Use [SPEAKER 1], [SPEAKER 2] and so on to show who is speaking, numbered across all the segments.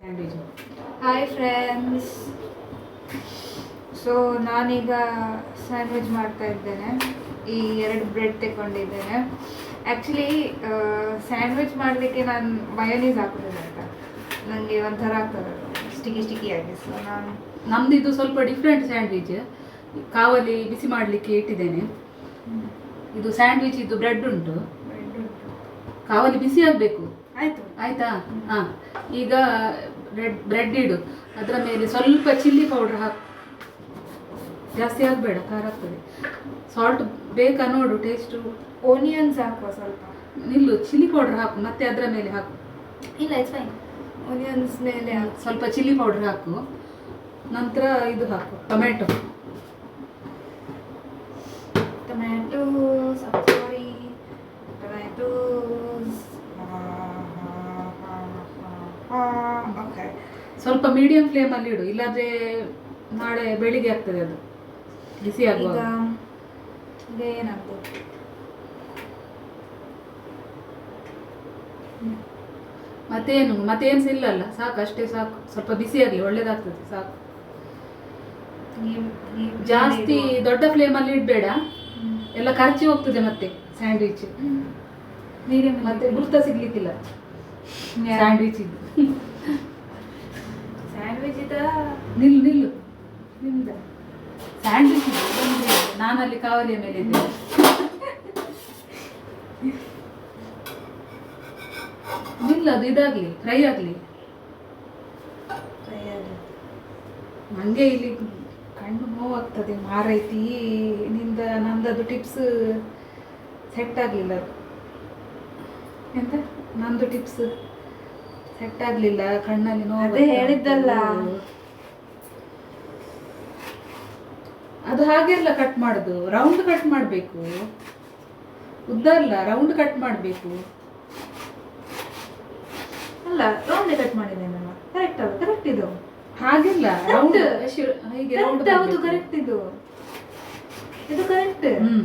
[SPEAKER 1] Hi friends so ನಾನೀಗ sandwich ಮಾಡ್ತಾ ಇದ್ದೇನೆ. ಈ ಎರಡು ಬ್ರೆಡ್ ತಗೊಂಡಿದ್ದೇನೆ ಆ್ಯಕ್ಚುಲಿ ಸ್ಯಾಂಡ್ವಿಚ್ ಮಾಡಲಿಕ್ಕೆ ನಾನು ಮಯೋನೀಸ್ ಹಾಕೋದಿಲ್ಲ ಅಂತ. ನನಗೆ ಒಂಥರ ಆಗ್ತದೆ. ಸ್ಟಿಕಿ ಸ್ಟಿಕಿ ಆಗಿ. ಸೊ ನಾನು
[SPEAKER 2] ನಮ್ದು ಇದು ಸ್ವಲ್ಪ ಡಿಫ್ರೆಂಟ್ ಸ್ಯಾಂಡ್ವಿಚ್ ಕಾವಲಿ ಬಿಸಿ ಮಾಡಲಿಕ್ಕೆ ಇಟ್ಟಿದ್ದೇನೆ. ಇದು ಸ್ಯಾಂಡ್ವಿಚ್ ಇದು ಬ್ರೆಡ್ ಉಂಟು.
[SPEAKER 1] ಬ್ರೆಡ್ ಉಂಟು.
[SPEAKER 2] ಕಾವಲಿ ಬಿಸಿ ಆಗಬೇಕು.
[SPEAKER 1] ಆಯಿತು.
[SPEAKER 2] ಆಯ್ತಾ? ಹಾಂ. ಈಗ ಬ್ರೆಡ್ ಬ್ರೆಡ್ ಇಡು. ಅದರ ಮೇಲೆ ಸ್ವಲ್ಪ ಚಿಲ್ಲಿ ಪೌಡ್ರ್ ಹಾಕು. ಜಾಸ್ತಿ ಆಗಬೇಡ ಖಾರ ಆಗ್ತದೆ. ಸಾಲ್ಟ್ ಬೇಕಾ ನೋಡು ಟೇಸ್ಟು
[SPEAKER 1] ಓನಿಯನ್ಸ್ ಹಾಕುವ ಸ್ವಲ್ಪ?
[SPEAKER 2] ನಿಲ್ಲು ಚಿಲ್ಲಿ ಪೌಡ್ರ್ ಹಾಕು ಮತ್ತೆ ಅದರ ಮೇಲೆ ಹಾಕು.
[SPEAKER 1] ಇಲ್ಲ ಇಟ್ಸ್ ಫೈನ್ ಓನಿಯನ್ಸ್ ಮೇಲೆ ಹಾಕು.
[SPEAKER 2] ಸ್ವಲ್ಪ ಚಿಲ್ಲಿ ಪೌಡ್ರ್ ಹಾಕು. ನಂತರ ಇದು ಹಾಕು tomato
[SPEAKER 1] tomato sorry sorry, Okay.
[SPEAKER 2] ಸ್ವಲ್ಪ ಮೀಡಿಯಂ ಫ್ಲೇಮ್ ಅಲ್ಲಿ ಇಡು ಇಲ್ಲಾಂದ್ರೆ ನಾಳೆ ಬೆಳಿಗ್ಗೆ ಆಗ್ತದೆ ಅದು. ಬಿಸಿ ಆಗುವಾಗ.
[SPEAKER 1] ಈಗ ಏನಾಗ್ಬೋದು?
[SPEAKER 2] ಮತ್ತೇನು ಮತ್ತೇನು ಸಹ ಇಲ್ಲಲ್ಲ ಸಾಕು ಅಷ್ಟೇ ಸಾಕು. ಸ್ವಲ್ಪ ಬಿಸಿ ಆಗಲಿ ಒಳ್ಳೇದಾಗ್ತದೆ ಸಾಕು. ಜಾಸ್ತಿ. ದೊಡ್ಡ ಫ್ಲೇಮಲ್ಲಿ ಇಡಬೇಡ. ಎಲ್ಲ ಖರ್ಚಿ ಹೋಗ್ತದೆ ಮತ್ತೆ ಸ್ಯಾಂಡ್ವಿಚ್. ಮತ್ತೆ ಗುರ್ತ ಸಿಗ್ಲಿಕ್ಕಿಲ್ಲ. ಸ್ಯಾಂಡ್ವಿಚ್ ಇದು.
[SPEAKER 1] ಸ್ಯಾಂಡ್ವಿಚ್ ಇದ
[SPEAKER 2] ನಿಲ್ಲು ನಿಲ್ಲು
[SPEAKER 1] ನಿಮ್ದ
[SPEAKER 2] ಸ್ಯಾಂಡ್ವಿಚ್ ಇದು ನಾನು ನಾನಲ್ಲಿ ಕಾವಲಿಯ ಮೇಲೆ ಇದ್ದೆ ನಿಲ್ಲ ಅದು ಇದಾಗ್ಲಿ ಫ್ರೈ ಆಗಲಿ. ನನಗೆ ಇಲ್ಲಿ ಕಣ್ಣು ನೋವಾಗ್ತದೆ ಮಾರೈತಿ. ನಿಂದ ನಂದದು ಟಿಪ್ಸ್ ಸೆಟ್ ಆಗಲಿಲ್ಲ ಎಂತ? ನಂದು ಟಿಪ್ಸ್ ಸೆಟ್ ಆಗ್ಲಿಲ್ಲ ಕಣ್ಣಲ್ಲಿ ನೋವು
[SPEAKER 1] ಅದೇ ಹೇಳಿದ್ದಲ್ಲ.
[SPEAKER 2] ಅದು ಹಾಗೆಲ್ಲ ಕಟ್ ಮಾಡುದು. ರೌಂಡ್ ಕಟ್ ಮಾಡಬೇಕು. ಉದ್ದ ಅಲ್ಲ ರೌಂಡ್ ಕಟ್ ಮಾಡಬೇಕು.
[SPEAKER 1] ಅಲ್ಲ ರೌಂಡ್ ಕಟ್ ಮಾಡಿದ್ದೇನೆ ನಾನು. ಕರೆಕ್ಟ್ ಅಲ್ಲ ಕರೆಕ್ಟ್ ಇದು.
[SPEAKER 2] ಹಾಗಿಲ್ಲ ರೌಂಡ್ ಹೀಗೆ ರೌಂಡ್
[SPEAKER 1] ಹೌದು ಕರೆಕ್ಟ್ ಇದು. ಇದು ಕರೆಕ್ಟ್
[SPEAKER 2] ಹ್ಮ್.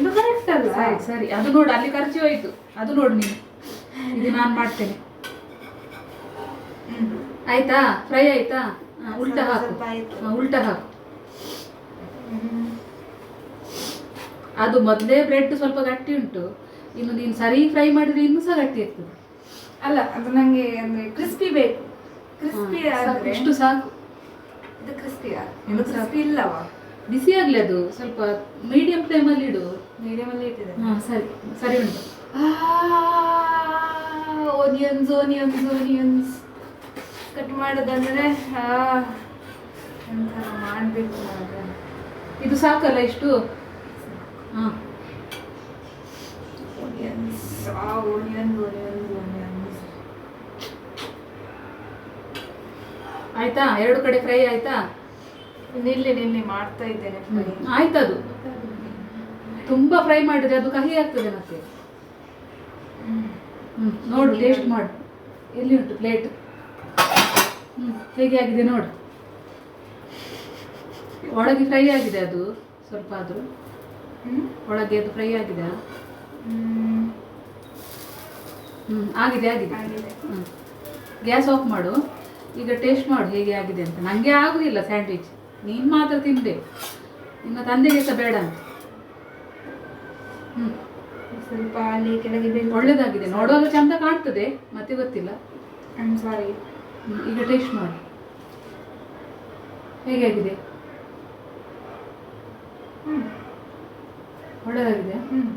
[SPEAKER 1] ಇದು ಕರೆಕ್ಟ್ ಅಲ್ಲ.
[SPEAKER 2] ಸರಿ ಸರಿ. ಅದು ನೋಡು ಅಲ್ಲಿ ಖರ್ಚು ಹೋಯ್ತು. ಅದು ನೋಡು ನೀನು. ಇದು ನಾನು ಮಾಡ್ತೇನೆ. ಆಯ್ತಾ? ಫ್ರೈ ಆಯ್ತಾ? ಉಲ್ಟ ಹಾಕು. ಉಲ್ಟ ಹಾಕು. ಅದು ಮೊದಲೇ ಬ್ರೆಡ್ ಸ್ವಲ್ಪ ಗಟ್ಟಿ ಉಂಟು. ಇನ್ನು ನೀನು ಸರಿ ಫ್ರೈ ಮಾಡಿದ್ರೆ ಇನ್ನೂ ಸಹ ಗಟ್ಟಿ ಇರ್ತದೆ
[SPEAKER 1] ಅಲ್ಲ ಅದು ನಂಗೆ ಅಂದ್ರೆ ಕ್ರಿಸ್ಪಿ ಬೇಕು. ಕ್ರಿಸ್ಪಿ
[SPEAKER 2] ಎಷ್ಟು ಸಾಕು, ಇಷ್ಟು ಸಾಕು.
[SPEAKER 1] ಇದು ಕ್ರಿಸ್ಪಿ
[SPEAKER 2] ಇನ್ನು.
[SPEAKER 1] ಕ್ರಿಸ್ಪಿ ಇಲ್ಲವಾ?
[SPEAKER 2] ಬಿಸಿ ಆಗ್ಲಿ ಅದು. ಸ್ವಲ್ಪ ಮೀಡಿಯಂ ಫ್ಲೇಮಲ್ಲಿ ಇಡು.
[SPEAKER 1] ಮೀಡಿಯಂ ಅಲ್ಲಿ ಇಟ್ಟಿದೆ.
[SPEAKER 2] ಹಾ ಸರಿ. ಸರಿ ಉಂಟು.
[SPEAKER 1] ಓನಿಯನ್ಸ್ ಓನಿಯನ್ಸ್ ಓನಿಯನ್ಸ್ ಕಟ್ ಮಾಡೋದಂದ್ರೆ ಆ, ಎಂತ ಮಾಡಬೇಕು.
[SPEAKER 2] ಇದು ಸಾಕಲ್ಲ ಇಷ್ಟು? ಹಾಂ.
[SPEAKER 1] ಓನಿಯನ್ಸ್ ಆ ಓನಿಯನ್ ಓನಿಯನ್ಸ್ ಓನಿಯನ್ಸ್
[SPEAKER 2] ಆಯ್ತಾ? ಎರಡು ಕಡೆ ಫ್ರೈ ಆಯ್ತಾ?
[SPEAKER 1] ನಿಲ್ಲಿ ನಿಲ್ಲಿ ಮಾಡ್ತಾ ಇದ್ದೇನೆ.
[SPEAKER 2] ಆಯ್ತದು. ತುಂಬಾ ಫ್ರೈ ಮಾಡಿದ್ರೆ ಅದು ಕಹಿ ಆಗ್ತದೆ ಮತ್ತೆ.
[SPEAKER 1] ಹ್ಮ್
[SPEAKER 2] ನೋಡು ಟೇಸ್ಟ್ ಮಾಡು. ಎಲ್ಲಿ ಉಂಟು ಪ್ಲೇಟ್ ಹ್ಞೂ ಹೇಗೆ ಆಗಿದೆ ನೋಡು. ಒಳಗೆ ಫ್ರೈ ಆಗಿದೆ ಅದು ಸ್ವಲ್ಪ ಆದರೂ? ಒಳಗೆ ಅದು ಫ್ರೈ ಆಗಿದೆ. ಹ್ಞೂ ಆಗಿದೆ ಆಗಿದೆ. ಹ್ಞೂ ಗ್ಯಾಸ್ ಆಫ್ ಮಾಡು. ಈಗ ಟೇಸ್ಟ್ ಮಾಡು ಹೇಗೆ ಆಗಿದೆ ಅಂತ. ನನಗೆ ಆಗುದಿಲ್ಲ ಸ್ಯಾಂಡ್ವಿಚ್ ನೀನು ಮಾತ್ರ ತಿನ್ನಬೇಕು ನಿಮ್ಮ ತಂದೆಗೆ ಸಹ ಬೇಡ ಅಂತ. ಹ್ಮ್.
[SPEAKER 1] ಸ್ವಲ್ಪ ಅಲ್ಲಿ ಕೆಳಗೆ ಬೀಳ್ತದೆ.
[SPEAKER 2] ಒಳ್ಳೇದಾಗಿದೆ. ನೋಡುವಾಗ ಚಂದ ಕಾಣ್ತದೆ ಮತ್ತೆ ಗೊತ್ತಿಲ್ಲ.
[SPEAKER 1] I'm ಸಾರಿ
[SPEAKER 2] ಹ್ಮ್, ಈಗ ಟೇಸ್ಟ್ ಮಾಡಿ ಹೇಗೆ ಆಗಿದೆ
[SPEAKER 1] ಹ್ಮ್.
[SPEAKER 2] ಒಳ್ಳೆದಾಗಿದೆ?
[SPEAKER 1] ಹ್ಮ್.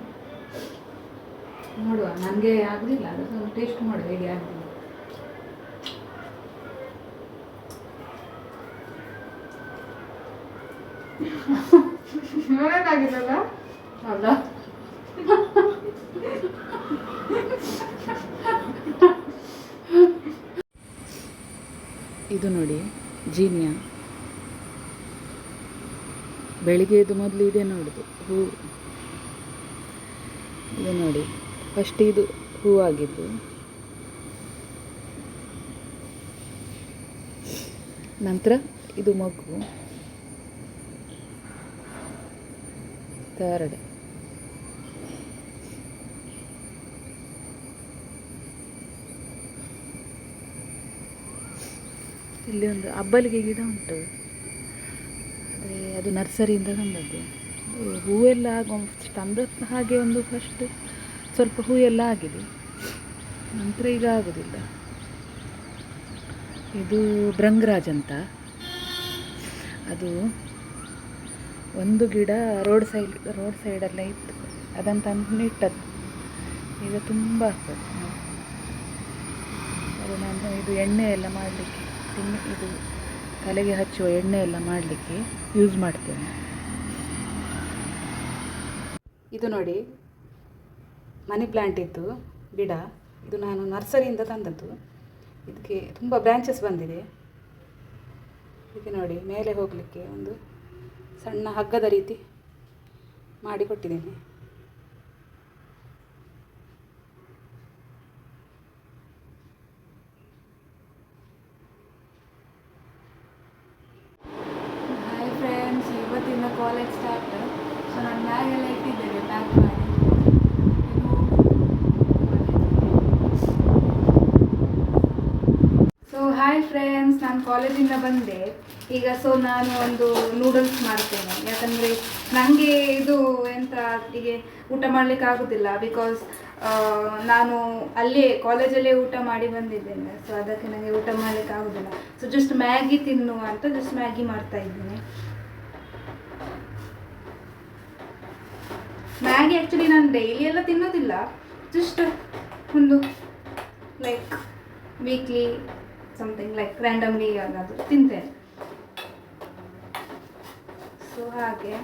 [SPEAKER 2] ನೋಡುವ. ನನಗೆ ಆಗಲಿಲ್ಲ ಅದು ಟೇಸ್ಟ್ ಮಾಡು ಹೇಗೆ ಆಗಿದೆ
[SPEAKER 1] ಒಳ್ಳೆದಾಗಿದೆಲ್ಲ?
[SPEAKER 2] ಹೌದಾ? ಇದು ನೋಡಿ, ಜೀನಿಯ. ಬೆಳಿಗ್ಗೆ ಇದು ಮೊದಲು ಇದೆ ನೋಡುದು, ಹೂ. ಇದು ನೋಡಿ ಫಸ್ಟ್ ಇದು ಹೂವಾಗಿದ್ದು ನಂತರ ಇದು ಮಗು. ಥರ್ಡ್ ಇಲ್ಲಿ ಒಂದು ಅಬ್ಬಲಿಗೆ ಗಿಡ ಉಂಟು. ಅದೇ ಅದು ನರ್ಸರಿಯಿಂದ ತಂದದ್ದು ಹೂವೆಲ್ಲ ಆಗೋ ತಂದ ಹಾಗೆ ಒಂದು ಫಸ್ಟ್ ಸ್ವಲ್ಪ ಹೂವೆಲ್ಲ ಆಗಿದೆ. ನಂತರ ಈಗ ಆಗೋದಿಲ್ಲ. ಇದು ಭೃಂಗರಾಜ್ ಅಂತ. ಅದು ಒಂದು ಗಿಡ ರೋಡ್ ಸೈಡ್, ರೋಡ್ ಸೈಡಲ್ಲೇ ಇತ್ತು. ಅದನ್ನು ತಂದು ಇಟ್ಟದ್ದು. ಈಗ ತುಂಬ ಆಗ್ತದೆ. ಅದು ನಾನು ಇದು ಎಣ್ಣೆ ಎಲ್ಲ ಮಾಡಲಿಕ್ಕೆ ತಿನ್ನಿ ಇದು ತಲೆಗೆ ಹಚ್ಚುವ ಎಣ್ಣೆ ಎಲ್ಲ ಮಾಡಲಿಕ್ಕೆ ಯೂಸ್ ಮಾಡ್ತೇನೆ. ಇದು ನೋಡಿ, ಮನಿ ಪ್ಲ್ಯಾಂಟ್ ಇತ್ತು ಗಿಡ. ಇದು ನಾನು ನರ್ಸರಿಯಿಂದ ತಂದದ್ದು. ಇದಕ್ಕೆ ತುಂಬ ಬ್ರ್ಯಾಂಚಸ್ ಬಂದಿದೆ. ಇದಕ್ಕೆ ನೋಡಿ, ಮೇಲೆ ಹೋಗಲಿಕ್ಕೆ ಒಂದು ಸಣ್ಣ ಹಗ್ಗದ ರೀತಿ ಮಾಡಿ ಕೊಟ್ಟಿದ್ದೇನೆ
[SPEAKER 1] ಹಾಯ್ ಫ್ರೆಂಡ್ಸ್ ಇವತ್ತಿನ ಕಾಲೇಜ್ ಸ್ಟಾರ್ಟ್ ಸೊ ನಾನು ಬ್ಯಾಗ್ ಎಲ್ಲ ಇಟ್ಟಿದ್ದೇನೆ ಪ್ಯಾಕ್ ಮಾಡಿ ಸೊ ಹಾಯ್ ಫ್ರೆಂಡ್ಸ್ ನಾನು ಕಾಲೇಜಿಂದ ಬಂದೆ. ಈಗ ಸೊ ನಾನು ಒಂದು ನೂಡಲ್ಸ್ ಮಾಡ್ತೇನೆ. ಯಾಕಂದರೆ ನನಗೆ ಇದು ಎಂತ ಹೀಗೆ ಊಟ ಮಾಡಲಿಕ್ಕೆ ಆಗೋದಿಲ್ಲ ಬಿಕಾಸ್ ನಾನು ಅಲ್ಲೇ ಕಾಲೇಜಲ್ಲೇ ಊಟ ಮಾಡಿ ಬಂದಿದ್ದೇನೆ. ಸೊ ಅದಕ್ಕೆ ನನಗೆ ಊಟ ಮಾಡಲಿಕ್ಕೆ ಆಗೋದಿಲ್ಲ. ಸೊ ಜಸ್ಟ್ ಮ್ಯಾಗಿ ತಿನ್ನುವ ಅಂತ ಜಸ್ಟ್ ಮ್ಯಾಗಿ ಮಾಡ್ತಾ ಇದ್ದೀನಿ. ಮ್ಯಾಗಿ ಆ್ಯಕ್ಚುಲಿ ನಾನು ಡೈಲಿ ಎಲ್ಲ ತಿನ್ನೋದಿಲ್ಲ. ಜಸ್ಟ್ ಒಂದು like weekly something like randomly ಏನಾದರೂ ತಿಂತೇನೆ ಸೊ ಹಾಗೆ.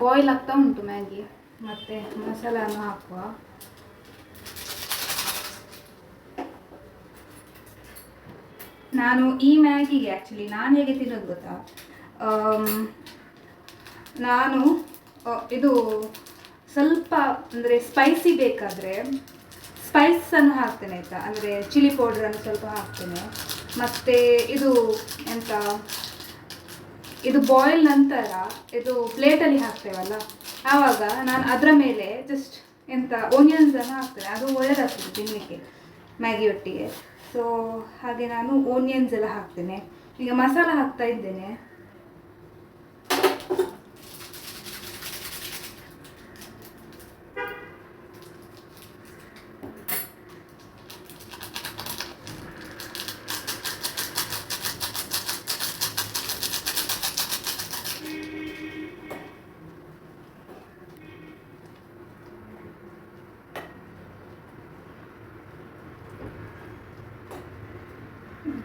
[SPEAKER 1] ಬಾಯ್ಲ್ ಆಗ್ತಾ ಉಂಟು ಮ್ಯಾಗಿ. ಮತ್ತೆ ಮಸಾಲಾನು ಹಾಕುವ. ನಾನು ಈ ಮ್ಯಾಗಿಗೆ ಆ್ಯಕ್ಚುಲಿ ನಾನು ಹೇಗೆ ತಿನ್ನೋದು ಗೊತ್ತಾ? ನಾನು ಇದು ಸ್ವಲ್ಪ ಅಂದರೆ ಸ್ಪೈಸಿ ಬೇಕಾದರೆ ಸ್ಪೈಸನ್ನು ಹಾಕ್ತೇನೆ ಆಯಿತಾ? ಅಂದರೆ ಚಿಲ್ಲಿ ಪೌಡ್ರನ್ನು ಸ್ವಲ್ಪ ಹಾಕ್ತೇನೆ. ಮತ್ತು ಇದು ಎಂತ, ಇದು ಬಾಯ್ಲ್ ನಂತರ ಇದು ಪ್ಲೇಟಲ್ಲಿ ಹಾಕ್ತೇವಲ್ಲ? ಆವಾಗ ನಾನು ಅದರ ಮೇಲೆ ಜಸ್ಟ್ ಎಂತ ಓನಿಯನ್ಸನ್ನು ಹಾಕ್ತೇನೆ. ಅದು ಒಳ್ಳೆಯದಾಗ್ತದೆ ತಿನ್ನಲಿಕ್ಕೆ ಮ್ಯಾಗಿ ಒಟ್ಟಿಗೆ. ಸೊ ಹಾಗೆ ನಾನು ಓನಿಯನ್ಸ್ ಎಲ್ಲ ಹಾಕ್ತೇನೆ. ಈಗ ಮಸಾಲ ಹಾಕ್ತಾ ಇದ್ದೇನೆ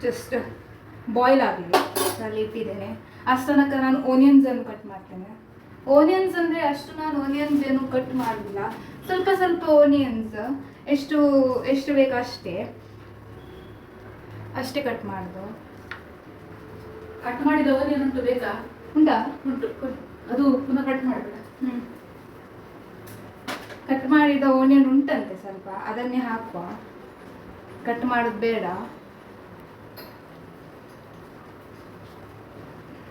[SPEAKER 1] ಜಸ್ಟ್ ಬಾಯ್ಲ್ ಆಗಲಿ. ಅಲ್ಲಿ ಇಟ್ಟಿದ್ದೇನೆ. ಅಷ್ಟು ತನಕ ನಾನು ಓನಿಯನ್ಸ್ ಅನ್ನು ಕಟ್ ಮಾಡ್ತೇನೆ. ಓನಿಯನ್ಸ್ ಅಂದರೆ ಅಷ್ಟು ನಾನು ಓನಿಯನ್ಸ್ ಏನು ಕಟ್ ಮಾಡಲಿಲ್ಲ ಸ್ವಲ್ಪ ಸ್ವಲ್ಪ ಓನಿಯನ್ಸ್ ಎಷ್ಟು ಎಷ್ಟು ಬೇಕು ಅಷ್ಟೇ. ಅಷ್ಟೇ ಕಟ್ ಮಾಡೋದು.
[SPEAKER 2] ಕಟ್ ಮಾಡಿದ ಓನಿಯನ್ ಉಂಟು ಬೇಕಾ?
[SPEAKER 1] ಉಂಟಾ?
[SPEAKER 2] ಉಂಟು ಅದು ಪುನಃ ಕಟ್ ಮಾಡಬೇಡ.
[SPEAKER 1] ಹ್ಞೂ ಕಟ್ ಮಾಡಿದ ಓನಿಯನ್ ಉಂಟಂತೆ ಸ್ವಲ್ಪ. ಅದನ್ನೇ ಹಾಕುವ. ಕಟ್ ಮಾಡೋದು ಬೇಡ.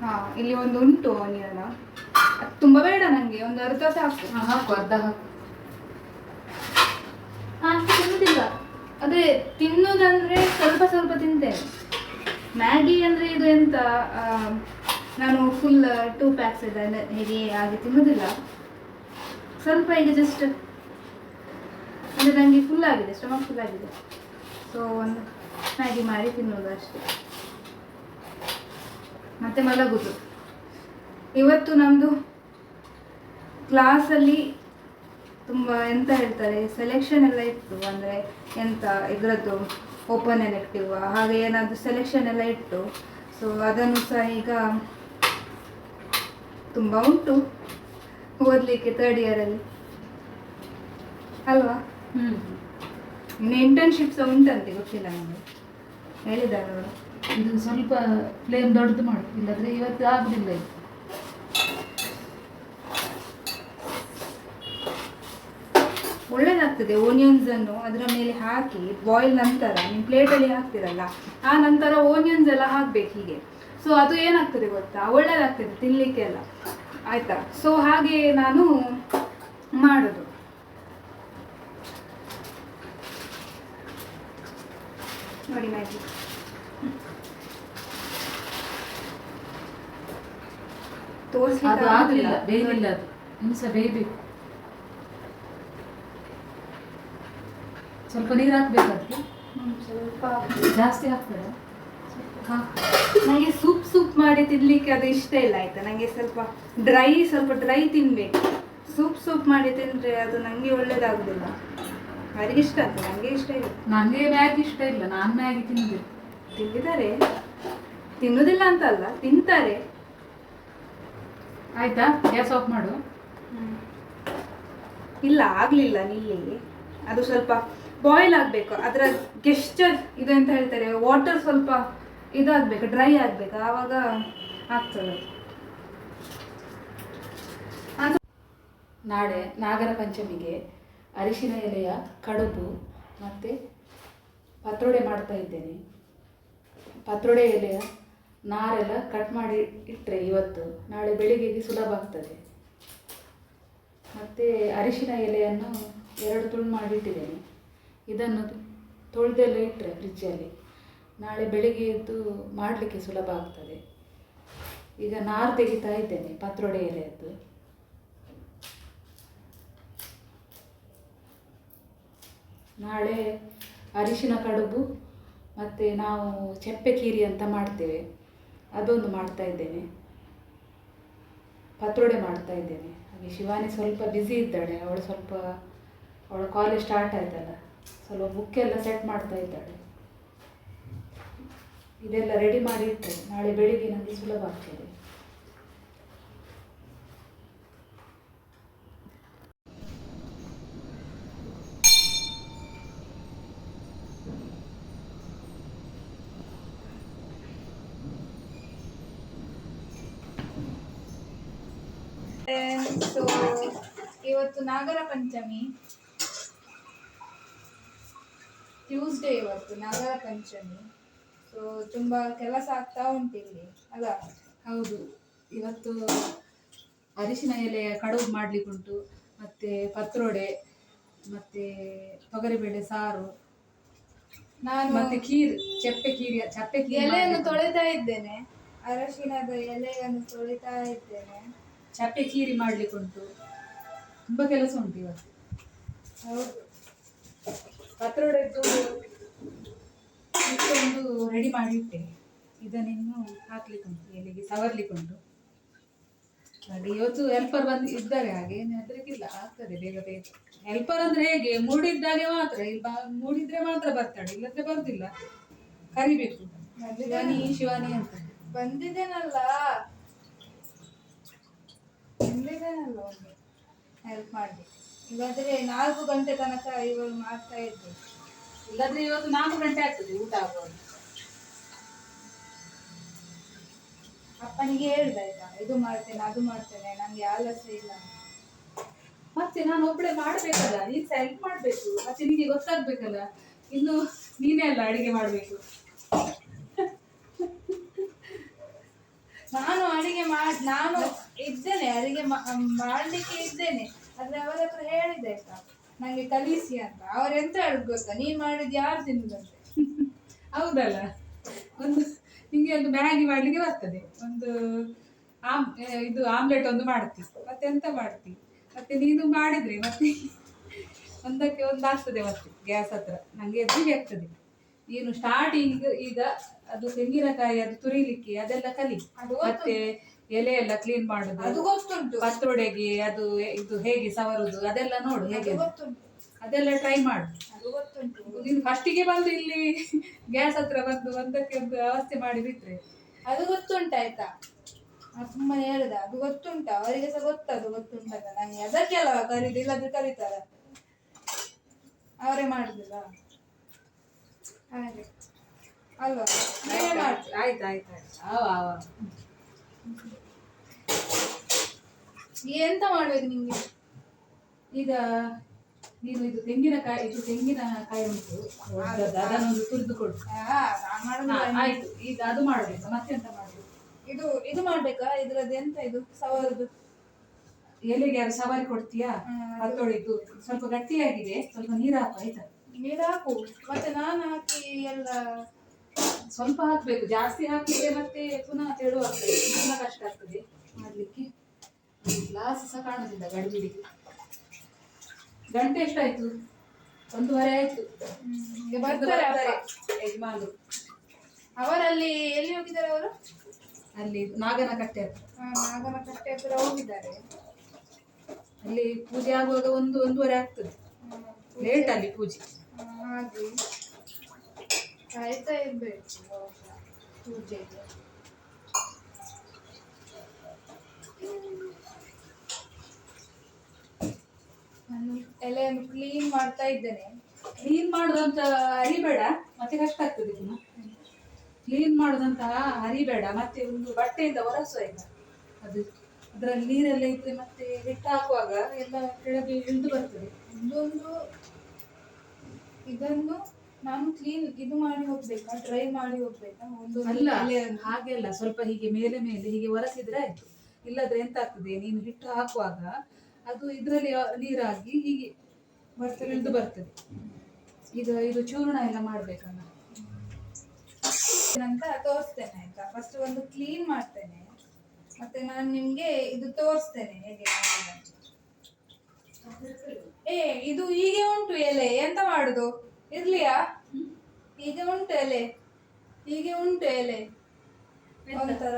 [SPEAKER 1] ಹಾ ಇಲ್ಲಿ ಒಂದು ಉಂಟು ಆನಿಯನ್ ಅದು ತುಂಬ ಬೇಡ ನನಗೆ ಒಂದು ಅರ್ಧ ಸಾಕು.
[SPEAKER 2] ಹಾಕು ಅರ್ಧ ಹಾಕು.
[SPEAKER 1] ನಾನು ತಿನ್ನುವುದಿಲ್ಲ ಅದೇ ತಿನ್ನುವುದಂದ್ರೆ ಸ್ವಲ್ಪ ಸ್ವಲ್ಪ ತಿಂತೇನೆ ಮ್ಯಾಗಿ ಅಂದರೆ ಇದು ಎಂತ ನಾನು ಫುಲ್ ಟೂ ಪ್ಯಾಕ್ಸ್ ಇದೆ ಹೇಗೆ ಹಾಗೆ ತಿನ್ನೋದಿಲ್ಲ. ಸ್ವಲ್ಪ ಈಗ ಜಸ್ಟ್ ಅಂದರೆ ನನಗೆ ಫುಲ್ ಆಗಿದೆ ಸ್ಟಮಕ್ ಫುಲ್ ಆಗಿದೆ. ಸೊ ಒಂದು ಮ್ಯಾಗಿ ಮಾಡಿ ತಿನ್ನೋದು ಅಷ್ಟೇ. ಮತ್ತೆ ಮಲಗುದು. ಇವತ್ತು ನಮ್ಮದು ಕ್ಲಾಸಲ್ಲಿ ತುಂಬ ಎಂತ ಹೇಳ್ತಾರೆ ಸೆಲೆಕ್ಷನ್ ಎಲ್ಲ ಇತ್ತು. ಅಂದರೆ ಎಂತ ಇದರದ್ದು ಓಪನ್ ಎಲೆಕ್ಟಿವ್ ಹಾಗೆ ಏನಾದರೂ ಸೆಲೆಕ್ಷನ್ ಎಲ್ಲ ಇಟ್ಟು ಸೊ ಅದನ್ನು ಸಹ ಈಗ ತುಂಬ ಉಂಟು ಓದಲಿಕ್ಕೆ ತರ್ಡ್ ಇಯರಲ್ಲಿ ಅಲ್ವಾ?
[SPEAKER 2] ಹ್ಞೂ
[SPEAKER 1] ಇನ್ನು ಇಂಟರ್ನ್ಶಿಪ್ ಸಹ ಉಂಟಂತೆ ಗೊತ್ತಿಲ್ಲ ನನಗೆ ಹೇಳಿದ್ದಾರೆ ಅವರು.
[SPEAKER 2] ಇದು ಸ್ವಲ್ಪ ಫ್ಲೇಮ್ ದೊಡ್ಡದು ಮಾಡು. ಇಲ್ಲದ್ರೆ ಇವತ್ತು ಆಗುದಿಲ್ಲ ಇದು.
[SPEAKER 1] ಒಳ್ಳೇದಾಗ್ತದೆ ಓನಿಯನ್ಸ್ ಅನ್ನು ಅದರ ಮೇಲೆ ಹಾಕಿ ಬಾಯ್ಲ್ ನಂತರ ನೀವು ಪ್ಲೇಟಲ್ಲಿ ಹಾಕ್ತಿರಲ್ಲ, ಆ ನಂತರ ಓನಿಯನ್ಸ್ ಎಲ್ಲ ಹಾಕ್ಬೇಕು ಹೀಗೆ. ಸೊ ಅದು ಏನಾಗ್ತದೆ ಗೊತ್ತಾ? ಒಳ್ಳೇದಾಗ್ತದೆ ತಿನ್ನಲಿಕ್ಕೆ ಎಲ್ಲ. ಆಯ್ತಾ? ಸೊ ಹಾಗೆ ನಾನು ಮಾಡೋದು. ನೋಡಿ ಮ್ಯಾಗಿ
[SPEAKER 2] ಅದು ಆಗಲಿಲ್ಲ ಬೇಯಲಿಲ್ಲ ಅದು. ಇನ್ನು ಸಹ ಬೇಯಬೇಕು. ಸ್ವಲ್ಪ ನೀರು ಹಾಕ್ಬೇಕು ಅದಕ್ಕೆ
[SPEAKER 1] ಸ್ವಲ್ಪ
[SPEAKER 2] ಜಾಸ್ತಿ ಹಾಕ್ಬೇಡ. ಹಾಕು
[SPEAKER 1] ನನಗೆ ಸೂಪ್ ಸೂಪ್ ಮಾಡಿ ತಿನ್ಲಿಕ್ಕೆ ಅದು ಇಷ್ಟ ಇಲ್ಲ ಆಯ್ತಾ? ನನಗೆ ಸ್ವಲ್ಪ ಡ್ರೈ ಸ್ವಲ್ಪ ಡ್ರೈ ತಿನ್ಬೇಕು. ಸೂಪ್ ಸೂಪ್ ಮಾಡಿ ತಿಂದ್ರೆ ಅದು ನನಗೆ ಒಳ್ಳೇದಾಗುದಿಲ್ಲ. ಅವರಿಗೆ ಇಷ್ಟ ಅಂತ ನನಗೆ ಇಷ್ಟ ಇಲ್ಲ.
[SPEAKER 2] ನನಗೆ ಮ್ಯಾಗಿ ಇಷ್ಟ ಇಲ್ಲ ನಾನು ಮ್ಯಾಗಿ ತಿನ್ಬೇಕು
[SPEAKER 1] ತಿಂದಿದ್ದಾರೆ. ತಿನ್ನುದಿಲ್ಲ ಅಂತ ಅಲ್ಲ ತಿಂತಾರೆ.
[SPEAKER 2] ಆಯ್ತಾ? ಗ್ಯಾಸ್ ಆಫ್ ಮಾಡು.
[SPEAKER 1] ಇಲ್ಲ ಆಗಲಿಲ್ಲ ನಿಲ್ಲಿ. ಅದು ಸ್ವಲ್ಪ ಬಾಯ್ಲ್ ಆಗಬೇಕು. ಅದರ ಗೆಸ್ಚರ್ ಇದು ಅಂತ ಹೇಳ್ತಾರೆ. ವಾಟರ್ ಸ್ವಲ್ಪ ಇದಾಗಬೇಕು ಡ್ರೈ ಆಗಬೇಕು. ಆವಾಗ ಆಗ್ತದೆ.
[SPEAKER 2] ನಾಳೆ ನಾಗರ ಪಂಚಮಿಗೆ ಅರಿಶಿನ ಎಲೆಯ ಕಡುಬು ಮತ್ತು ಪತ್ರೊಡೆ ಮಾಡ್ತಾ ಇದ್ದೇನೆ. ಪತ್ರೊಡೆ ಎಲೆಯ ನಾರೆಲ್ಲ ಕಟ್ ಮಾಡಿ ಇಟ್ಟರೆ ಇವತ್ತು, ನಾಳೆ ಬೆಳಿಗ್ಗೆಗೆ ಸುಲಭ ಆಗ್ತದೆ. ಮತ್ತು ಅರಿಶಿನ ಎಲೆಯನ್ನು ಎರಡು ತುಂಡು ಮಾಡಿಟ್ಟಿದ್ದೇನೆ. ಇದನ್ನು ತೊಳೆದೆಲ್ಲ ಇಟ್ಟರೆ ಫ್ರಿಜ್ಜಲ್ಲಿ, ನಾಳೆ ಬೆಳಿಗ್ಗೆ ಎದ್ದು ಮಾಡಲಿಕ್ಕೆ ಸುಲಭ ಆಗ್ತದೆ. ಈಗ ನಾರು ತೆಗಿತಾ ಇದ್ದೇನೆ, ಪತ್ರೊಡೆ ಎಲೆಯದ್ದು. ನಾಳೆ ಅರಿಶಿನ ಕಡುಬು, ಮತ್ತು ನಾವು ಚಪ್ಪೆ ಕೀರಿ ಅಂತ ಮಾಡ್ತೇವೆ. ಅದೊಂದು ಮಾಡ್ತಾ ಇದ್ದೇನೆ. ಪತ್ರೊಡೆ ಮಾಡ್ತಾ ಇದ್ದೇನೆ. ಹಾಗೆ ಶಿವಾನಿ ಸ್ವಲ್ಪ ಬ್ಯುಸಿ ಇದ್ದಾಳೆ. ಅವಳು ಸ್ವಲ್ಪ, ಅವಳ ಕಾಲೇಜ್ ಸ್ಟಾರ್ಟ್ ಆಯ್ತಲ್ಲ. ಸ್ವಲ್ಪ ಬುಕ್ ಎಲ್ಲ ಸೆಟ್ ಮಾಡ್ತಾ ಇದ್ದಾಳೆ. ಇದೆಲ್ಲ ರೆಡಿ ಮಾಡಿ ಇಟ್ಟರೆ ನಾಳೆ ಬೆಳಿಗ್ಗೆ ನನಗೆ ಸುಲಭ ಆಗ್ತದೆ.
[SPEAKER 1] ಸೊ ಇವತ್ತು ನಾಗರ ಪಂಚಮಿ ಟ್ಯೂಸ್ಡೇ ಇವತ್ತು ನಾಗರ ಪಂಚಮಿ ಸೊ ತುಂಬ ಕೆಲಸ ಆಗ್ತಾ ಉಂಟು ಇಲ್ಲಿ. ಅಲ್ಲ?
[SPEAKER 2] ಹೌದು. ಇವತ್ತು ಅರಿಶಿನ ಎಲೆಯ ಕಡುಬು ಮಾಡಲಿಕ್ಕುಂಟು ಮತ್ತೆ ಪತ್ರೊಡೆ ಮತ್ತು ತೊಗರಿಬೇಳೆ ಸಾರು
[SPEAKER 1] ನಾನು
[SPEAKER 2] ಮತ್ತೆ ಖೀರ್ ಚಪ್ಪೆ ಕೀರಿ ಚಪ್ಪೆ ಕೀರಿ
[SPEAKER 1] ಎಲೆಯನ್ನು
[SPEAKER 2] ತೊಳಿತಾ
[SPEAKER 1] ತೊಳೆತಾ ಇದ್ದೇನೆ. ಅರಶಿನದ ಎಲೆಯನ್ನು ತೊಳಿತಾ ಇದ್ದೇನೆ.
[SPEAKER 2] ಚಪ್ಪೆ ಕೀರಿ ಮಾಡಲಿಕ್ಕುಂಟು ತುಂಬ ಕೆಲಸ ಉಂಟು ಇವತ್ತು.
[SPEAKER 1] ಹೌದು.
[SPEAKER 2] ಪತ್ರೊಡೆದ್ದು ಒಂದು ರೆಡಿ ಮಾಡಿಟ್ಟೆ ಇದನ್ನಿನ್ನು ಹಾಕ್ಲಿಕ್ಕುಂಟು ಎಲೆಗೆ ಸವರ್ಲಿಕ್ಕುಂಟು ಹಾಗೆ ಇವತ್ತು ಹೆಲ್ಪರ್ ಬಂದು ಇದ್ದಾರೆ ಹಾಗೆ ಹೆದರಿಕಿಲ್ಲ ಆಗ್ತದೆ ಬೇಗ ಬೇಗ. ಹೆಲ್ಪರ್ ಅಂದ್ರೆ ಹೇಗೆ ಮೂಡಿದ್ದಾಗೆ ಮಾತ್ರ ಇಲ್ಲ ಮೂಡಿದ್ರೆ ಮಾತ್ರ ಬರ್ತಾಳೆ ಇಲ್ಲದ್ರೆ ಬರುದಿಲ್ಲ. ಕರಿಬೇಕು. ಶಿವಾನಿ ಶಿವಾನಿ ಅಂತ.
[SPEAKER 1] ಬಂದಿದ್ದೇನಲ್ಲ? ಹೆಲ್ಪ್ ಮಾಡಿ. ಇಲ್ಲಾದ್ರೆ ನಾಲ್ಕು ಗಂಟೆ ತನಕ ಇವರು ಮಾಡ್ತಾ ಇದ್ದೆ.
[SPEAKER 2] ಇಲ್ಲದ್ರೆ ಇವತ್ತು ನಾಲ್ಕು ಗಂಟೆ ಆಗ್ತದೆ ಊಟ ಆಗುವಾಗ.
[SPEAKER 1] ಅಪ್ಪನಿಗೆ ಹೇಳ್ದೆ ಆಯ್ತಾ, ಇದು ಮಾಡ್ತೇನೆ, ಅದು ಮಾಡ್ತೇನೆ, ನಂಗೆ ಆಲಸ್ಯ ಇಲ್ಲ
[SPEAKER 2] ಮತ್ತೆ ನಾನು ಒಬ್ಬಳೆ ಮಾಡ್ಬೇಕಲ್ಲ, ನೀನ್ ಹೆಲ್ಪ್ ಮಾಡ್ಬೇಕು. ಮತ್ತೆ ನಿನಗೆ ಗೊತ್ತಾಗ್ಬೇಕಲ್ಲ, ಇನ್ನು ನೀನೇ ಅಲ್ಲ ಅಡಿಗೆ ಮಾಡ್ಬೇಕು.
[SPEAKER 1] ನಾನು ಅಡಿಗೆ ಮಾಡ್, ನಾನು ಇದ್ದೇನೆ ಅಡಿಗೆ ಮಾಡಲಿಕ್ಕೆ ಇದ್ದೇನೆ. ಆದರೆ ಅವರ ಹತ್ರ ಹೇಳಿದೆ ಆಯ್ತಾ ನನಗೆ ಕಲಿಸಿ ಅಂತ. ಅವ್ರು ಎಂತ ಹೇಳುದು ಗೊತ್ತಾ? ನೀನು ಮಾಡಿದ್ದು ಯಾರು ತಿನ್ನುದಂತೆ
[SPEAKER 2] ಹೌದಲ್ಲ? ಒಂದು ನಿಮಗೆ ಒಂದು ಮ್ಯಾಗಿ ಮಾಡಲಿಕ್ಕೆ ಬರ್ತದೆ. ಒಂದು ಆಮ್ ಇದು ಆಮ್ಲೆಟ್ ಒಂದು ಮಾಡ್ತಿ. ಮತ್ತೆ ಎಂತ ಮಾಡ್ತಿ? ಮತ್ತೆ ನೀನು ಮಾಡಿದ್ರೆ ಮತ್ತೆ ಒಂದಕ್ಕೆ ಒಂದು ಆಗ್ತದೆ ಮತ್ತೆ ಗ್ಯಾಸ್ ಹತ್ರ. ನನಗೆ ಎದುರಿಗೆ ಆಗ್ತದೆ. ನೀನು ಸ್ಟಾರ್ಟಿಂಗ್ ಈಗ ಅದು ತೆಂಗಿನಕಾಯಿ ಅದು ತುರಿಲಿಕ್ಕೆ ಅದೆಲ್ಲ ಕಲಿ. ಮತ್ತೆ ಎಲೆ ಎಲ್ಲ ಕ್ಲೀನ್
[SPEAKER 1] ಅದು
[SPEAKER 2] ಮಾಡುದು
[SPEAKER 1] ಗೊತ್ತುಂಟು.
[SPEAKER 2] ಪತ್ರೊಡೆಗೆ ಅದು ಇದು ಹೇಗೆ ಸವರುದು ಅದೆಲ್ಲ ನೋಡು ಹೇಗೆ
[SPEAKER 1] ಅದು
[SPEAKER 2] ಅಂತ.
[SPEAKER 1] ಗೊತ್ತುಂಟು.
[SPEAKER 2] ಅದೆಲ್ಲ ಟ್ರೈ ಮಾಡು.
[SPEAKER 1] ಅದು ಗೊತ್ತುಂಟು.
[SPEAKER 2] ನೀನು ಫಸ್ಟಿಗೆ ಬಂದು ಇಲ್ಲಿ ಗ್ಯಾಸ್ ಹತ್ರ ಬಂದು ಒಂದಕ್ಕೆ ಒಂದು ವ್ಯವಸ್ಥೆ ಮಾಡಿ ಬಿಟ್ರೆ.
[SPEAKER 1] ಅದು ಗೊತ್ತುಂಟಾಯ್ತಾ ನಾನು ಸುಮ್ಮನೆ ಹೇಳಿದ ಅದು ಗೊತ್ತುಂಟ. ಅವರಿಗೆ ಸಹ ಗೊತ್ತದು ಗೊತ್ತುಂಟಲ್ಲ. ನಾನು ಅದಕ್ಕೆಲ್ಲ ಕರೀದು ಇಲ್ಲದ್ರೆ ಕರೀತಾರ. ಅವರೇ ಮಾಡುದಿಲ್ಲ. ಹಾಗೆ. ಅಲ್ವಾ? ನೀವೇ
[SPEAKER 2] ಆಯ್ತು ಆಯ್ತು. ಆಯ್ತು ಆವ ಆವ.
[SPEAKER 1] ಎಂತ ಮಾಡ್ಬೇಕು ನಿಮಗೆ?
[SPEAKER 2] ಈಗ ನೀನು ಇದು ತೆಂಗಿನಕಾಯಿ ಇದು ತೆಂಗಿನಕಾಯಿ ಉಂಟು. ಅದನ್ನೊಂದು ತುರಿದು ಕೊಡು. ಆಯ್ತು. ಈಗ ಅದು ಮಾಡಬೇಕು. ಮತ್ತೆಂತ ಮಾಡಬೇಕು?
[SPEAKER 1] ಇದು ಇದು ಮಾಡ್ಬೇಕಾ? ಇದ್ರದ್ದು ಎಂತ ಇದು? ಸವರದು
[SPEAKER 2] ಎಲೆಗೆ ಅದು ಸವಾರಿ ಕೊಡ್ತೀಯಾ? ಹತ್ತೊಳಿದ್ದು ಸ್ವಲ್ಪ ಗಟ್ಟಿಯಾಗಿದೆ. ಸ್ವಲ್ಪ ನೀರು ಹಾಕು ಆಯ್ತಾ?
[SPEAKER 1] ನೀರು ಹಾಕು. ಮತ್ತೆ ನಾನು ಹಾಕಿ ಎಲ್ಲ
[SPEAKER 2] ಸ್ವಲ್ಪ ಹಾಕ್ಬೇಕು ಜಾಸ್ತಿ ಹಾಕಿದ್ರೆ ಮತ್ತೆ ಪುನಃ ತೆಳು ಆಗ್ತದೆ ತುಂಬ ಕಷ್ಟ ಆಗ್ತದೆ ಮಾಡ್ಲಿಕ್ಕೆ. ಗ್ಲಾಸ್ ಸಹ ಕಾಣುದಿಲ್ಲ ಗಡಿಬಿಡಿಗೆ ಗಂಟೆ ಎಷ್ಟಾಯ್ತು? ಒಂದೂವರೆ ಆಯ್ತು.
[SPEAKER 1] ಯಜಮಾನರು ಬರ್ತಾರೆ.
[SPEAKER 2] ಯಜಮಾನ್ರು.
[SPEAKER 1] ಅವರಲ್ಲಿ ಎಲ್ಲಿ ಹೋಗಿದ್ದಾರೆ ಅವರು?
[SPEAKER 2] ಅಲ್ಲಿ ನಾಗನ ಕಟ್ಟೆ ಹತ್ರ.
[SPEAKER 1] ನಾಗನ ಕಟ್ಟೆ ಹತ್ರ ಹೋಗಿದ್ದಾರೆ.
[SPEAKER 2] ಅಲ್ಲಿ ಪೂಜೆ ಆಗುವಾಗ ಒಂದು ಒಂದೂವರೆ ಆಗ್ತದೆ. ಲೇಟ್ ಅಲ್ಲಿ ಪೂಜೆ.
[SPEAKER 1] ಹಾಗೆ. ಕಾಯ್ತಾ ಇರ್ಬೇಕು ಪೂಜೆಗೆ. ನಾನು ಎಲೆಯನ್ನು ಕ್ಲೀನ್ ಮಾಡ್ತಾ ಇದ್ದೇನೆ.
[SPEAKER 2] ಕ್ಲೀನ್ ಮಾಡುದಂತ ಅರಿಬೇಡ ಮತ್ತೆ ಕಷ್ಟ ಆಗ್ತದೆ ಇನ್ನು ಕ್ಲೀನ್ ಮಾಡುದಂತ ಹರಿಬೇಡ ಮತ್ತೆ ಒಂದು ಬಟ್ಟೆಯಿಂದ ಒರೆಸುವ ಈಗ. ಅದು ಅದರಲ್ಲಿ ನೀರೆಲ್ಲ ಇದ್ರೆ ಮತ್ತೆ ಹಿಟ್ಟು ಹಾಕುವಾಗ ಎಲ್ಲ ಕೆಳಗೆ ಇಳಿದು ಬರ್ತದೆ.
[SPEAKER 1] ಒಂದೊಂದು ಇದನ್ನು ನಾನು ಕ್ಲೀನ್ ಇದು ಮಾಡಿ ಹೋಗ್ಬೇಕಾ? ಡ್ರೈ ಮಾಡಿ ಹೋಗ್ಬೇಕಾ? ಒಂದು
[SPEAKER 2] ಅಲ್ಲ ಹಾಗೆಲ್ಲ ಸ್ವಲ್ಪ ಹೀಗೆ ಮೇಲೆ ಮೇಲೆ ಹೀಗೆ ಒರೆಸಿದ್ರೆ ಆಯ್ತು. ಇಲ್ಲದ್ರೆ ಎಂತ ಆಗ್ತದೆ ನೀನು ಹಿಟ್ಟು ಹಾಕುವಾಗ ಅದು ಇದರಲ್ಲಿ ನೀರಾಗಿ ಹೀಗೆ ಬರ್ತದೆ ಇಳಿದು ಬರ್ತದೆ. ಈಗ ಇದು ಚೂರ್ಣ ಎಲ್ಲ ಮಾಡ್ಬೇಕಲ್ಲ.
[SPEAKER 1] ನಂತರ ತೋರಿಸ್ತೇನೆ ಆಯ್ತಾ? ಫಸ್ಟ್ ಒಂದು ಕ್ಲೀನ್ ಮಾಡ್ತೇನೆ. ಮತ್ತೆ ನಾನು ನಿಮ್ಗೆ ಇದು ತೋರಿಸ್ತೇನೆ ಹೇಗೆ ಏ ಇದು ಹೀಗೆ ಉಂಟು ಎಲೆ. ಎಂತ ಮಾಡುದು? ಇರ್ಲಿಯಾ? ಹೀಗೆ ಉಂಟು ಎಲೆ. ಹೀಗೆ ಉಂಟು ಎಲೆ. ಒಂಥರ.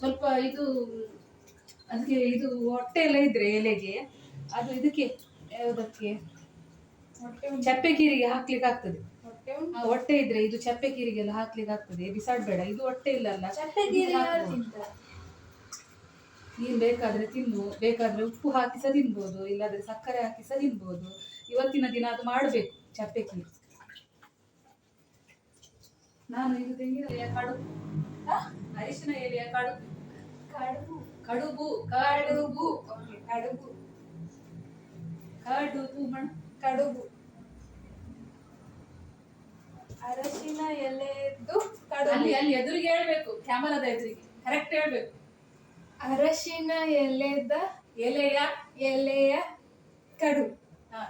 [SPEAKER 2] ಸ್ವಲ್ಪ ಇದು ಅದಕ್ಕೆ ಇದು ಹೊಟ್ಟೆ ಎಲ್ಲ ಇದ್ರೆ ಎಲೆಗೆ ಅದು ಇದಕ್ಕೆ ಯಾವುದಕ್ಕೆ? ಚಪ್ಪೆ ಕೀರಿಗೆ ಹಾಕ್ಲಿಕ್ಕೆ ಆಗ್ತದೆ.
[SPEAKER 1] ಹೊಟ್ಟೆ
[SPEAKER 2] ಇದ್ರೆ ಇದು ಚಪ್ಪೆ ಕೀರಿಗೆಲ್ಲ ಹಾಕ್ಲಿಕ್ಕೆ ಆಗ್ತದೆ. ಬಿಸಾಡ್ಬೇಡ ಇದು ಹೊಟ್ಟೆ ಇಲ್ಲಲ್ಲ.
[SPEAKER 1] ತಿಂತಾರೆ?
[SPEAKER 2] ನೀನ್ ಬೇಕಾದ್ರೆ ತಿನ್ನು. ಬೇಕಾದ್ರೆ ಉಪ್ಪು ಹಾಕಿ ಸಹ ತಿನ್ಬೋದು. ಇಲ್ಲಾದ್ರೆ ಸಕ್ಕರೆ ಹಾಕಿ ಸಹ ತಿನ್ಬೋದು. ಇವತ್ತಿನ ದಿನ ಅದು ಮಾಡಬೇಕು ಚಪ್ಪೆ ಕೀರಿ ನಾನು ಇದು ತೆಂಗಿನ ಎಲೆಯ ಕಡುಬು? ಅರಿಶಿನ ಎಲೆಯ ಕಡುಬು.
[SPEAKER 1] ಕಡುಬು
[SPEAKER 2] ಕಡುಬು.
[SPEAKER 1] ಕಡುಬು
[SPEAKER 2] ಕಡುಬು.
[SPEAKER 1] ಕಡುಬು
[SPEAKER 2] ಅರಿಶಿನ ಮಣ
[SPEAKER 1] ಕಡುಬು. ಅರಶಿನ ಎಲೆದು ಕಡುಬು.
[SPEAKER 2] ಅಲ್ಲಿ ಅಲ್ಲಿ ಎದುರಿಗೆ ಹೇಳ್ಬೇಕು ಕ್ಯಾಮರಾದ ಎದುರಿಗೆ. ಕರೆಕ್ಟ್ ಹೇಳ್ಬೇಕು.
[SPEAKER 1] ಅರಶಿನ ಎಲೆದ
[SPEAKER 2] ಎಲೆಯ
[SPEAKER 1] ಎಲೆಯ ಕಡುಬು
[SPEAKER 2] ಹಾ.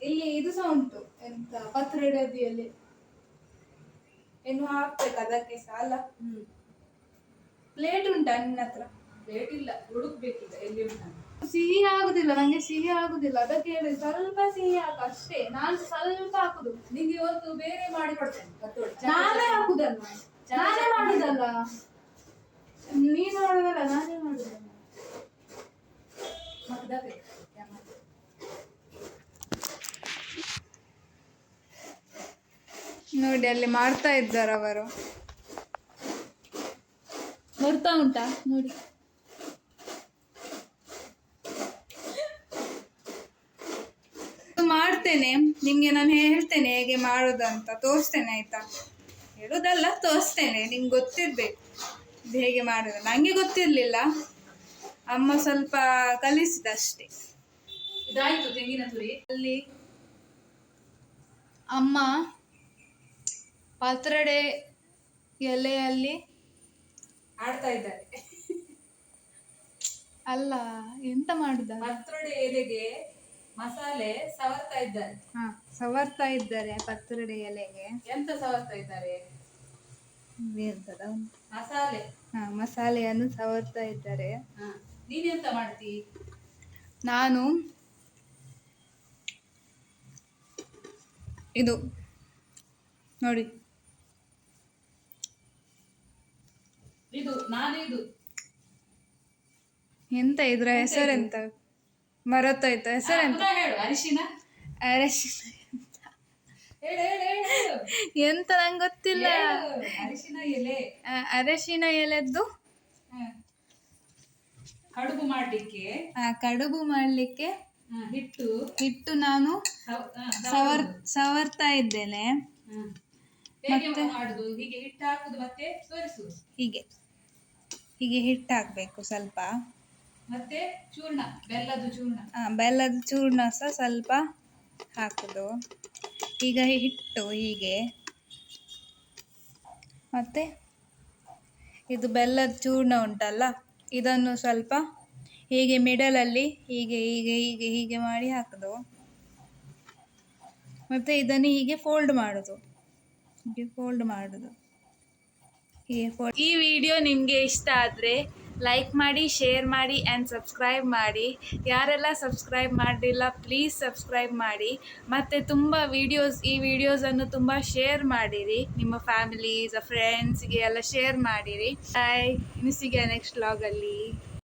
[SPEAKER 1] ಇಲ್ಲಿ ಇದು ಸಹ ಉಂಟು. ಎಂತ ಪತ್ರ ಎಲೆ ಏನು ಹಾಕ್ಬೇಕು ಅದಕ್ಕೆ ಸಹ ಅಲ್ಲ
[SPEAKER 2] ಹ್ಮ್.
[SPEAKER 1] ಪ್ಲೇಟ್ ಉಂಟಾ ನಿನ್ನ ಹತ್ರ?
[SPEAKER 2] ಪ್ಲೇಟ್ ಇಲ್ಲ ಹುಡುಕ್ಬೇಕೀಗ ಎಲ್ಲಿ ಉಂಟು
[SPEAKER 1] ಸಿಹಿ ಆಗುದಿಲ್ಲ ನಂಗೆ ಸಿಹಿ ಆಗುದಿಲ್ಲ. ಅದಕ್ಕೆ ಹೇಳಿ ಸ್ವಲ್ಪ ಸಿಹಿ ಹಾಕು ಅಷ್ಟೇ. ನಾನು ಸ್ವಲ್ಪ ಹಾಕುದು.
[SPEAKER 2] ನಿಂಗೆ ಇವತ್ತು ಬೇರೆ ಮಾಡಿ ಕೊಡ್ತೇನೆ ಕತ್ತೋಡಿ
[SPEAKER 1] ನಾನೇ ಹಾಕುದಲ್ಲ ನಾನೇ ಮಾಡುದಲ್ಲ? ನೀನು ಮಾಡುದಲ್ಲ ನಾನೇ ಮಾಡುದಲ್ಲ.
[SPEAKER 2] ಮತ್ತೆ
[SPEAKER 1] ನೋಡಿ ಅಲ್ಲಿ ಮಾಡ್ತಾ ಇದ್ದಾರೆ ಅವರು. ಬರ್ತಾ ಉಂಟಾ? ನೋಡಿ. ಮಾಡ್ತೇನೆ. ನಿಮ್ಗೆ ನಾನು ಹೇಳ್ತೇನೆ ಹೇಗೆ ಮಾಡೋದಂತ. ತೋರಿಸ್ತೇನೆ ಆಯ್ತಾ? ಹೇಳೋದಲ್ಲ ತೋರಿಸ್ತೇನೆ. ನಿಮ್ಗೆ ಗೊತ್ತಿರ್ಬೇಕು. ಇದು ಹೇಗೆ ಮಾಡೋದು. ನಂಗೆ ಗೊತ್ತಿರಲಿಲ್ಲ. ಅಮ್ಮ ಸ್ವಲ್ಪ ಕಲಿಸಿದಷ್ಟೇ.
[SPEAKER 2] ಇದಾಯ್ತು ತೆಂಗಿನ ತುರಿ.
[SPEAKER 1] ಅಲ್ಲಿ ಅಮ್ಮ ಪಾತ್ರಡೆ ಎಲೆಯಲ್ಲಿ
[SPEAKER 2] ಆಡ್ತಾ ಇದ್ದಾರೆ
[SPEAKER 1] ಅಲ್ಲ ಎಂತ ಮಾಡುದ?
[SPEAKER 2] ಪತ್ರೊಡೆ ಎಲೆಗೆ ಮಸಾಲೆ ಸವರ್ತಾ ಇದ್ದಾರೆ
[SPEAKER 1] ಹಾ ಸವರ್ತಾ ಇದ್ದಾರೆ ಪತ್ರಡೆ ಎಲೆಗೆ.
[SPEAKER 2] ಎಂತ ಸವರ್ತಾ ಇದ್ದಾರೆ?
[SPEAKER 1] ಎಂತದ
[SPEAKER 2] ಮಸಾಲೆ.
[SPEAKER 1] ಹಾ ಮಸಾಲೆಯನ್ನು ಸವರ್ತಾ ಇದ್ದಾರೆ.
[SPEAKER 2] ಹಾ ನೀನೆಂತ ಮಾಡ್ತಿ?
[SPEAKER 1] ನಾನು ಇದು ನೋಡಿ.
[SPEAKER 2] ಇದು ನಾನು
[SPEAKER 1] ಎಂತ ಇದ್ರ ಹೆಸರೆಂತ ಎಂತ?
[SPEAKER 2] ಹಾ,
[SPEAKER 1] ಹೆಸರೆಂತ
[SPEAKER 2] ಎಂತ ಹೇಳು ಅರಿಶಿನ?
[SPEAKER 1] ಅರಶಿನ
[SPEAKER 2] ಹೇಳು ಹೇಳು ಹೇಳು
[SPEAKER 1] ಎಂತ ನಂಗೆ ಗೊತ್ತಿಲ್ಲ.
[SPEAKER 2] ಅರಿಶಿನ ಎಲೆ.
[SPEAKER 1] ಆ, ಅರಶಿನ ಎಲೆದ್ದು.
[SPEAKER 2] ಕಡುಬು ಮಾಡ್ಲಿಕ್ಕೆ.
[SPEAKER 1] ಆ, ಕಡುಬು ಮಾಡಲಿಕ್ಕೆ
[SPEAKER 2] ಹಾ, ಹಿಟ್ಟು.
[SPEAKER 1] ಹಿಟ್ಟು ನಾನು
[SPEAKER 2] ಸವ- ಹಾ,
[SPEAKER 1] ಸವರ್ ಸವರ್ತಾ ಇದ್ದೇನೆ.
[SPEAKER 2] ಹಾ. ಹೇಗೆ ಮಾಡುದು? ಹೀಗೆ ಹಿಟ್ಟು ಹಾಕುದು ಮತ್ತೆ
[SPEAKER 1] ಹೀಗೆ. ಹೀಗೆ ಹಿಟ್ಟು ಹಾಕಬೇಕು ಸ್ವಲ್ಪ.
[SPEAKER 2] ಮತ್ತೆ ಚೂರ್ಣ ಬೆಲ್ಲದ ಚೂರ್ಣ.
[SPEAKER 1] ಆ, ಬೆಲ್ಲದ ಚೂರ್ಣ ಸಹ ಸ್ವಲ್ಪ ಹಾಕುದು. ಈಗ ಹಿಟ್ಟು ಹೀಗೆ. ಮತ್ತೆ ಇದು ಬೆಲ್ಲದ ಚೂರ್ಣ ಉಂಟಲ್ಲ ಇದನ್ನು ಸ್ವಲ್ಪ ಹೀಗೆ ಮಿಡಲಲ್ಲಿ ಹೀಗೆ ಹೀಗೆ ಹೀಗೆ ಹೀಗೆ ಮಾಡಿ ಹಾಕುದು. ಮತ್ತೆ ಇದನ್ನು ಹೀಗೆ ಫೋಲ್ಡ್ ಮಾಡೋದು. ಹೀಗೆ ಫೋಲ್ಡ್ ಮಾಡೋದು. ಹೀಗೆ ಫೋಲ್ಡ್ ಈ ವಿಡಿಯೋ ನಿಮಗೆ ಇಷ್ಟ ಆದರೆ ಲೈಕ್ ಮಾಡಿ ಶೇರ್ ಮಾಡಿ ಆ್ಯಂಡ್ ಸಬ್ಸ್ಕ್ರೈಬ್ ಮಾಡಿ. ಯಾರೆಲ್ಲ ಸಬ್ಸ್ಕ್ರೈಬ್ ಮಾಡಿಲ್ಲ ಪ್ಲೀಸ್ ಸಬ್ಸ್ಕ್ರೈಬ್ ಮಾಡಿ. ಮತ್ತು ತುಂಬ ವೀಡಿಯೋಸ್ ಈ ವಿಡಿಯೋಸನ್ನು ತುಂಬ ಶೇರ್ ಮಾಡಿರಿ. ನಿಮ್ಮ ಫ್ಯಾಮಿಲೀಸ್ ಫ್ರೆಂಡ್ಸ್ಗೆ ಎಲ್ಲ ಶೇರ್ ಮಾಡಿರಿ. ಬಾಯ್ ಇನ್ನು ಸಿಗ ನೆಕ್ಸ್ಟ್ ವ್ಲಾಗಲ್ಲಿ